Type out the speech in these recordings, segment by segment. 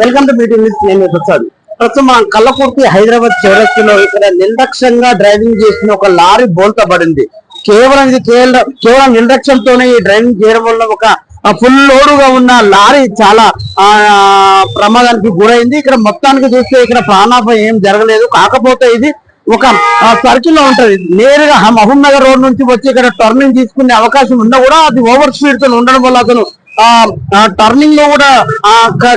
Welcome to meeting news నేను ప్రసాద్. ప్రస్తుతం మనం కళ్ళకుర్తి హైదరాబాద్ చౌరస్తులో ఇక్కడ నిర్లక్ష్యంగా డ్రైవింగ్ చేసిన ఒక లారీ బోల్తా పడింది. కేవలం ఇది కేవలం కేవలం నిర్లక్ష్యంతోనే ఈ డ్రైవింగ్ చేయడం వల్ల ఒక ఫుల్ లోడుగా ఉన్న లారీ చాలా ఆ ప్రమాదానికి గురైంది. ఇక్కడ మొత్తానికి చూస్తే ఇక్కడ ప్రాణాపాయం ఏం జరగలేదు. కాకపోతే ఇది ఒక సర్కిల్లో ఉంటది. నేరుగా మహబూబ్ నగర్ రోడ్ నుంచి వచ్చి ఇక్కడ టర్నింగ్ తీసుకునే అవకాశం ఉన్నా కూడా అది ఓవర్ స్పీడ్తో ఉండడం వల్ల అతను టర్నింగ్లో కూడా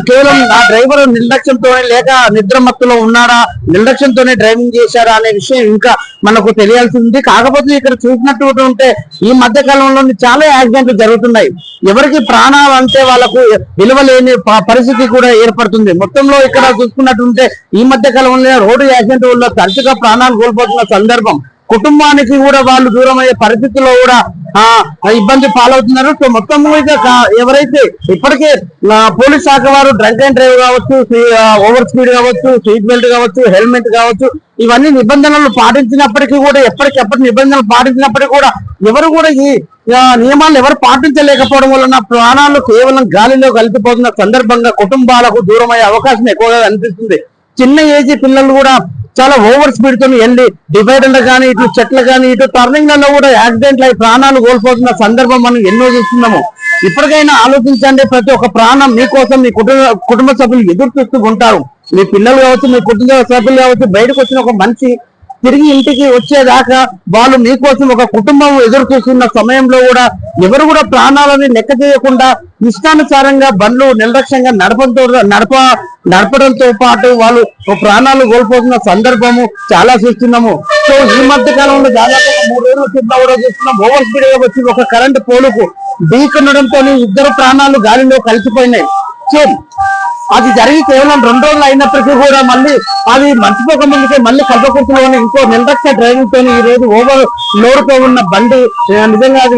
కేవలం ఆ డ్రైవర్ నిర్లక్ష్యంతోనే లేక నిద్ర మత్తులో ఉన్నాడా నిర్లక్ష్యంతోనే డ్రైవింగ్ చేశాడా అనే విషయం ఇంకా మనకు తెలియాల్సి ఉంది. కాకపోతే ఇక్కడ చూసినట్టు ఉంటే ఈ మధ్య కాలంలో చాలా యాక్సిడెంట్లు జరుగుతున్నాయి. ఎవరికి ప్రాణాలు అంటే వాళ్ళకు విలువ లేని పరిస్థితి కూడా ఏర్పడుతుంది. మొత్తంలో ఇక్కడ చూసుకున్నట్టుంటే ఈ మధ్య కాలంలో రోడ్డు యాక్సిడెంట్ వల్ల తరచుగా ప్రాణాలు కోల్పోతున్న సందర్భం. కుటుంబానికి కూడా వాళ్ళు దూరం అయ్యే పరిస్థితుల్లో కూడా ఆ ఇబ్బంది పాలవుతున్నారు. సో మొత్తం మీద ఎవరైతే ఇప్పటికే పోలీస్ శాఖ వారు డ్రంక్ అండ్ డ్రైవ్ కావచ్చు ఓవర్ స్పీడ్ కావచ్చు సీట్ బెల్ట్ కావచ్చు హెల్మెట్ కావచ్చు ఇవన్నీ నిబంధనలు పాటించినప్పటికీ కూడా ఎప్పటికెప్పటి నిబంధనలు పాటించినప్పటికీ కూడా ఎవరు కూడా ఈ నియమాలు ఎవరు పాటించలేకపోవడం వలన ప్రాణాలు కేవలం గాలిలో కలిసిపోతున్న సందర్భంగా కుటుంబాలకు దూరం అయ్యే అవకాశం ఎక్కువగా అనిపిస్తుంది చిన్న ఏజీ పిల్లలు కూడా చాలా ఓవర్ స్పీడ్తో వెళ్ళి డివైడర్లు కానీ ఇటు చెట్లు కానీ ఇటు టర్నింగ్లలో కూడా యాక్సిడెంట్లు అయి ప్రాణాలు కోల్పోతున్న సందర్భం మనం ఎన్నో చూస్తున్నాము. ఇప్పటికైనా ఆలోచించండి ప్రతి ఒక్క ప్రాణం మీకోసం మీ కుటుంబ కుటుంబ సభ్యులు ఎదురు చూస్తూ ఉంటారు. మీ పిల్లలు కావచ్చు మీ కుటుంబ సభ్యులు కావచ్చు బయటకు వచ్చిన ఒక మనిషి తిరిగి ఇంటికి వచ్చేదాకా వాళ్ళు మీకోసం ఒక కుటుంబం ఎదురు చూస్తున్న సమయంలో కూడా ఎవరు కూడా ప్రాణాలని లెక్క చేయకుండా ఇష్టానుసారంగా బండ్లు నిర్లక్ష్యంగా నడపడంతో నడప నడపడంతో పాటు వాళ్ళు ప్రాణాలు కోల్పోతున్న సందర్భము చాలా చూస్తున్నాము. సో ఈ మధ్య కాలంలో దాదాపు మూడు రోజుల కింద కూడా చూస్తున్నాం. ఓవర్ స్పీడ్గా వచ్చి ఒక కరెంట్ పోలుకు ఢీకొనడంతో ఇద్దరు ప్రాణాలు గాలిలో కలిసిపోయినాయి. సో అది జరిగి కేవలం రెండు రోజులు అయినప్పటికీ కూడా మళ్ళీ అది మర్చిపోక ముందుకే మళ్ళీ కల్పకుర్తిలోని ఇంకో నిర్లక్ష్య డ్రైవింగ్ తోని ఈ రోజు ఓవర్ లోడ్తో ఉన్న బండి నిజంగా అది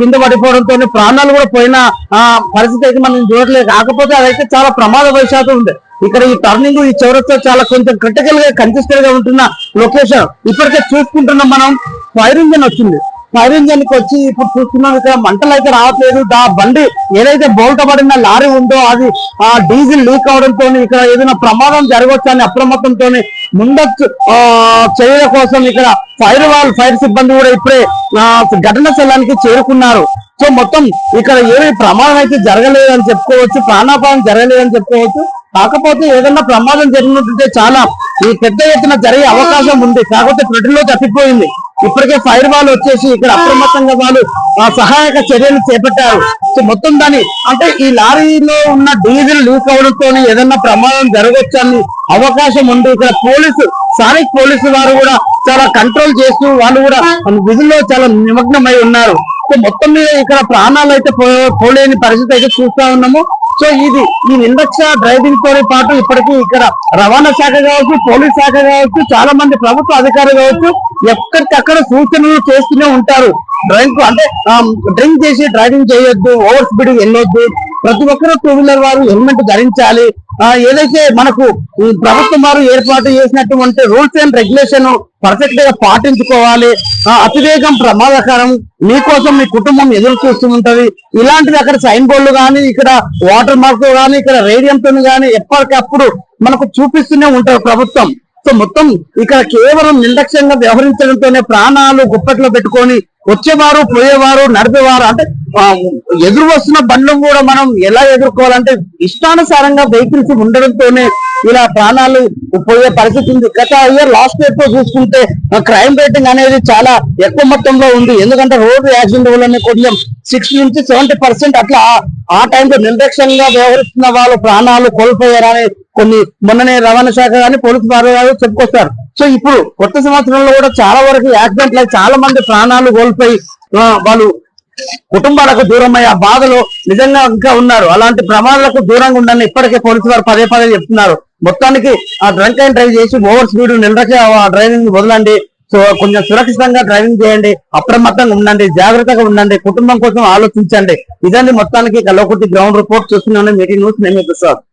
కింద పడిపోవడంతో ప్రాణాలు కూడా పోయిన ఆ, పరిస్థితి అయితే మనం చూడట్లేదు. కాకపోతే అదైతే చాలా ప్రమాద వశాతం ఉంది. ఇక్కడ ఈ టర్నింగ్ ఈ చౌరస్తా చాలా కొంచెం క్రిటికల్గా కన్సిస్టెంట్గా ఉంటున్న లొకేషన్ ఇప్పటికే చూసుకుంటున్నాం మనం. ఫైర్ ఇంజన్ వచ్చింది. ఫైర్ ఇంజన్కి వచ్చి ఇప్పుడు చూస్తున్నాం ఇక్కడ మంటలు అయితే రావట్లేదు. దా బండి ఏదైతే బోల్ట పడిన లారీ ఉందో అది ఆ డీజిల్ లీక్ అవడంతో ఇక్కడ ఏదైనా ప్రమాదం జరగవచ్చు అని అప్రమత్తంతో ముందస్తు ఆ, చర్యల కోసం ఇక్కడ ఫైర్ వాల్ ఫైర్ సిబ్బంది కూడా ఇప్పుడే ఘటన స్థలానికి చేరుకున్నారు. సో మొత్తం ఇక్కడ ఏమి ప్రమాదం అయితే జరగలేదని చెప్పుకోవచ్చు ప్రాణాపాయం జరగలేదని చెప్పుకోవచ్చు. కాకపోతే ఏదైనా ప్రమాదం జరిగినట్టుంటే చాలా ఈ పెద్ద ఎత్తున జరిగే అవకాశం ఉంది. కాకపోతే త్రుటిలో తప్పిపోయింది. ఇప్పటికే ఫైర్ వాల్ వచ్చేసి ఇక్కడ అప్రమత్తంగా వాళ్ళు ఆ సహాయక చర్యలు చేపట్టారు. సో మొత్తం దాని అంటే ఈ లారీలో ఉన్న డీజిల్ లీక్ అవడంతో ఏదైనా ప్రమాదం జరగొచ్చని అవకాశం ఉంది. ఇక్కడ పోలీసు స్థానిక పోలీసు వారు కూడా చాలా కంట్రోల్ చేస్తూ వాళ్ళు కూడా విధుల్లో చాలా నిమగ్నమై ఉన్నారు. సో మొత్తం మీద ఇక్కడ ప్రాణాలు అయితే పో- పోలేని పరిస్థితి అయితే చూస్తా ఉన్నాము. సో ఇది ఈ నిర్లక్ష్య డ్రైవింగ్తో పాటు ఇప్పటికీ ఇక్కడ రవాణా శాఖ కావచ్చు పోలీస్ శాఖ కావచ్చు చాలా మంది ప్రభుత్వ అధికారులు కావచ్చు ఎక్కడికక్కడ సూచనలు చేస్తూనే ఉంటారు. డ్రైవింగ్ అంటే డ్రింక్ చేసి డ్రైవింగ్ చేయొద్దు ఓవర్ స్పీడ్ వెళ్ళొద్దు. ప్రతి ఒక్కరు టూ వీలర్ వారు హెల్మెట్ ధరించాలి. ఏదైతే మనకు ప్రభుత్వం వారు ఏర్పాటు చేసినటువంటి రూల్స్ అండ్ రెగ్యులేషన్ పర్ఫెక్ట్గా పాటించుకోవాలి ఆ, అతివేగం ప్రమాదకరం మీకోసం మీ కుటుంబం ఎదురు చూస్తూ ఉంటది. ఇలాంటివి అక్కడ సైన్ బోర్డులు కానీ ఇక్కడ వాటర్ మార్క్ కానీ ఇక్కడ రేడియంతో కానీ ఎప్పటికప్పుడు మనకు చూపిస్తూనే ఉంటారు ప్రభుత్వం. సో మొత్తం ఇక్కడ కేవలం నిర్లక్ష్యంగా వ్యవహరించడంతోనే ప్రాణాలు గుప్పట్లో పెట్టుకొని వచ్చేవారు పోయేవారు నడిపేవారు అంటే ఎదురు వస్తున్న బండ్లను కూడా మనం ఎలా ఎదుర్కోవాలంటే ఇష్టానుసారంగా వెహికల్స్ ఉండడంతోనే ఇలా ప్రాణాలు పోయే పరిస్థితి ఉంది. గత ఇయర్ లాస్ట్ ఇయర్తో చూసుకుంటే క్రైమ్ రేటింగ్ అనేది చాలా ఎక్కువ మొత్తంలో ఉంది. ఎందుకంటే రోడ్డు యాక్సిడెంట్ వల్లనే కొంచెం సిక్స్ నుంచి సెవెంటీ పర్సెంట్ అట్లా ఆ- ఆ టైంలో నిర్లక్ష్యంగా వ్యవహరిస్తున్న వాళ్ళు ప్రాణాలు కోల్పోయారని కొన్ని మొన్ననే రవాణా శాఖ కానీ పోలీసు వారు చెప్పుకొస్తారు. సో ఇప్పుడు కొత్త సంవత్సరంలో కూడా చాలా వరకు యాక్సిడెంట్లు చాలా మంది ప్రాణాలు కోల్పోయి వాళ్ళు కుటుంబాలకు దూరం అయ్యే ఆ బాధలో నిజంగా ఇంకా ఉన్నారు. అలాంటి ప్రమాదాలకు దూరంగా ఉండాలని ఇప్పటికే పోలీసు వారు పదే పదే చెప్తున్నారు. మొత్తానికి ఆ డ్రంక్ అండ్ డ్రైవ్ చేసి ఓవర్ స్పీడ్ నిలరకే డ్రైవింగ్ వదలండి. సో కొంచెం సురక్షితంగా డ్రైవింగ్ చేయండి. అప్రమత్తంగా ఉండండి. జాగ్రత్తగా ఉండండి. కుటుంబం కోసం ఆలోచించండి. ఇదండి మొత్తానికి కల్లకుర్తి గ్రౌండ్ రిపోర్ట్. చూస్తున్నాను. మీటింగ్ న్యూస్ నేను ప్రసాద్.